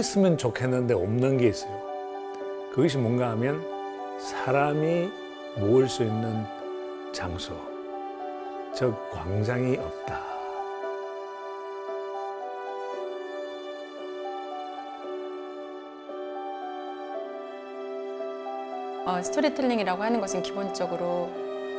있으면 좋겠는데 없는 게 있어요. 그것이 뭔가 하면 사람이 모을 수 있는 장소, 즉 광장이 없다. 어, 스토리텔링이라고 하는 것은 기본적으로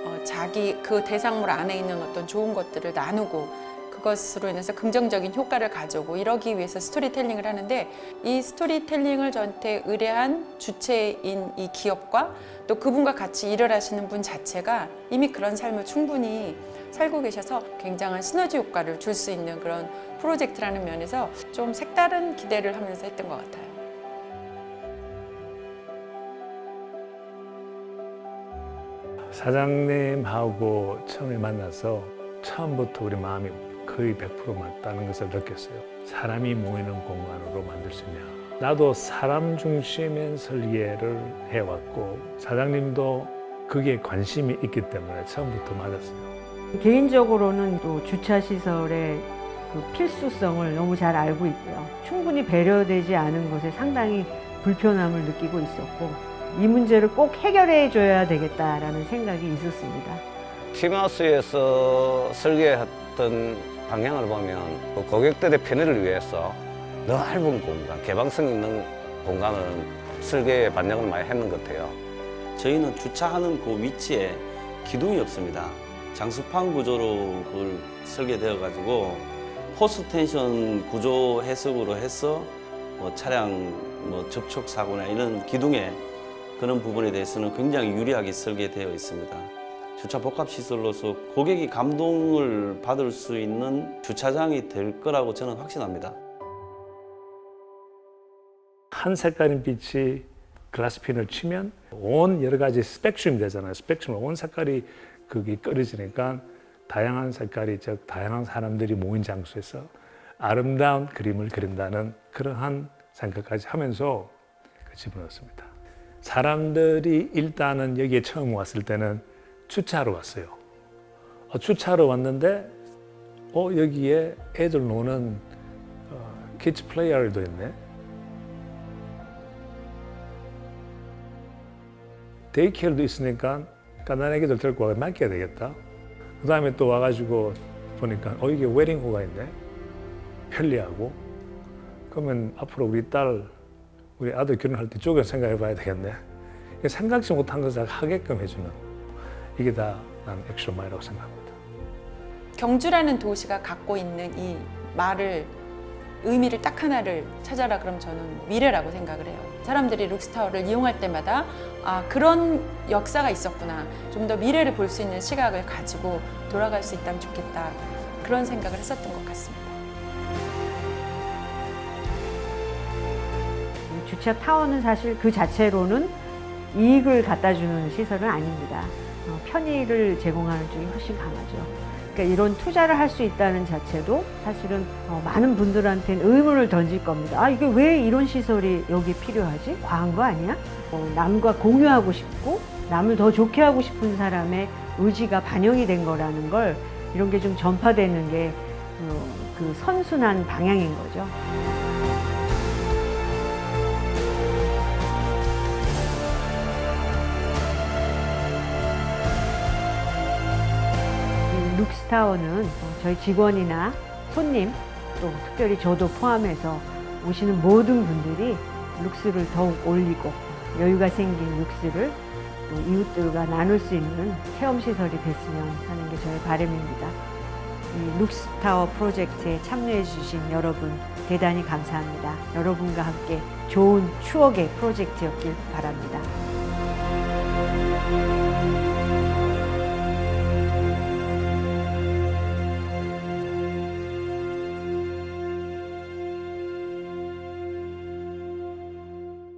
어, 자기 그 대상물 안에 있는 어떤 좋은 것들을 나누고 그것으로 인해서 긍정적인 효과를 가져오고 이러기 위해서 스토리텔링을 하는데 이 스토리텔링을 저한테 의뢰한 주체인 이 기업과 또 그분과 같이 일을 하시는 분 자체가 이미 그런 삶을 충분히 살고 계셔서 굉장한 시너지 효과를 줄 수 있는 그런 프로젝트라는 면에서 좀 색다른 기대를 하면서 했던 것 같아요. 사장님하고 처음에 만나서 처음부터 우리 마음이 거의 100% 맞다는 것을 느꼈어요. 사람이 모이는 공간으로 만들 수 있냐. 나도 사람 중심의 설계를 해왔고 사장님도 그게 관심이 있기 때문에 처음부터 맞았어요. 개인적으로는 또 주차 시설의 그 필수성을 너무 잘 알고 있고요. 충분히 배려되지 않은 것에 상당히 불편함을 느끼고 있었고 이 문제를 꼭 해결해 줘야 되겠다라는 생각이 있었습니다. 팀하우스에서 설계했던 방향을 보면 그 고객들의 편의를 위해서 넓은 공간, 개방성 있는 공간을 설계에 반영을 많이 했는 것 같아요. 저희는 주차하는 그 위치에 기둥이 없습니다. 장수판 구조로 그걸 설계되어 가지고 포스 텐션 구조 해석으로 해서 뭐 차량 뭐 접촉 사고나 이런 기둥에 그런 부분에 대해서는 굉장히 유리하게 설계되어 있습니다. 주차 복합 시설로서 고객이 감동을 받을 수 있는 주차장이 될 거라고 저는 확신합니다. 한 색깔인 빛이 글라스핀을 치면 온 여러 가지 스펙트럼이 되잖아요. 스펙트럼 온 색깔이 그게 끓여지니까 다양한 색깔이 즉 다양한 사람들이 모인 장소에서 아름다운 그림을 그린다는 그러한 생각까지 하면서 그 집어넣었습니다. 사람들이 일단은 여기에 처음 왔을 때는 주차로 왔어요. 어, 주차로 왔는데 어 여기에 애들 노는 어, 키즈 플레이어도 있네. 데이케어도 있으니까 까난 애기들 데리고 와서 맡겨야 되겠다. 그 다음에 또 와가지고 보니까 어 이게 웨딩홀가 있네. 편리하고. 그러면 앞으로 우리 딸, 우리 아들 결혼할 때 쪽을 생각해 봐야 되겠네. 생각지 못한 것을 하게끔 해주는 이게 다난 액션 마이라고 생각합니다. 경주라는 도시가 갖고 있는 이 말을 의미를 딱 하나를 찾아라 그럼 저는 미래라고 생각을 해요. 사람들이 룩스타워를 이용할 때마다 아 그런 역사가 있었구나. 좀 더 미래를 볼 수 있는 시각을 가지고 돌아갈 수 있다면 좋겠다. 그런 생각을 했었던 것 같습니다. 이 주차 타워는 사실 그 자체로는 이익을 갖다 주는 시설은 아닙니다. 어, 편의를 제공하는 쪽이 훨씬 강하죠. 그러니까 이런 투자를 할 수 있다는 자체도 사실은 어, 많은 분들한테는 의문을 던질 겁니다. 아, 이게 왜 이런 시설이 여기 필요하지? 과한 거 아니야? 어, 남과 공유하고 싶고 남을 더 좋게 하고 싶은 사람의 의지가 반영이 된 거라는 걸 이런 게 좀 전파되는 게 어, 그 선순환 방향인 거죠. 스타워는 어, 저희 직원이나 손님 또 특별히 저도 포함해서 오시는 모든 분들이 룩스를 더욱 올리고 여유가 생긴 룩스를 또 이웃들과 나눌 수 있는 체험 시설이 됐으면 하는 게 저의 바람입니다. 이 룩스타워 프로젝트에 참여해 주신 여러분 대단히 감사합니다. 여러분과 함께 좋은 추억의 프로젝트였길 바랍니다.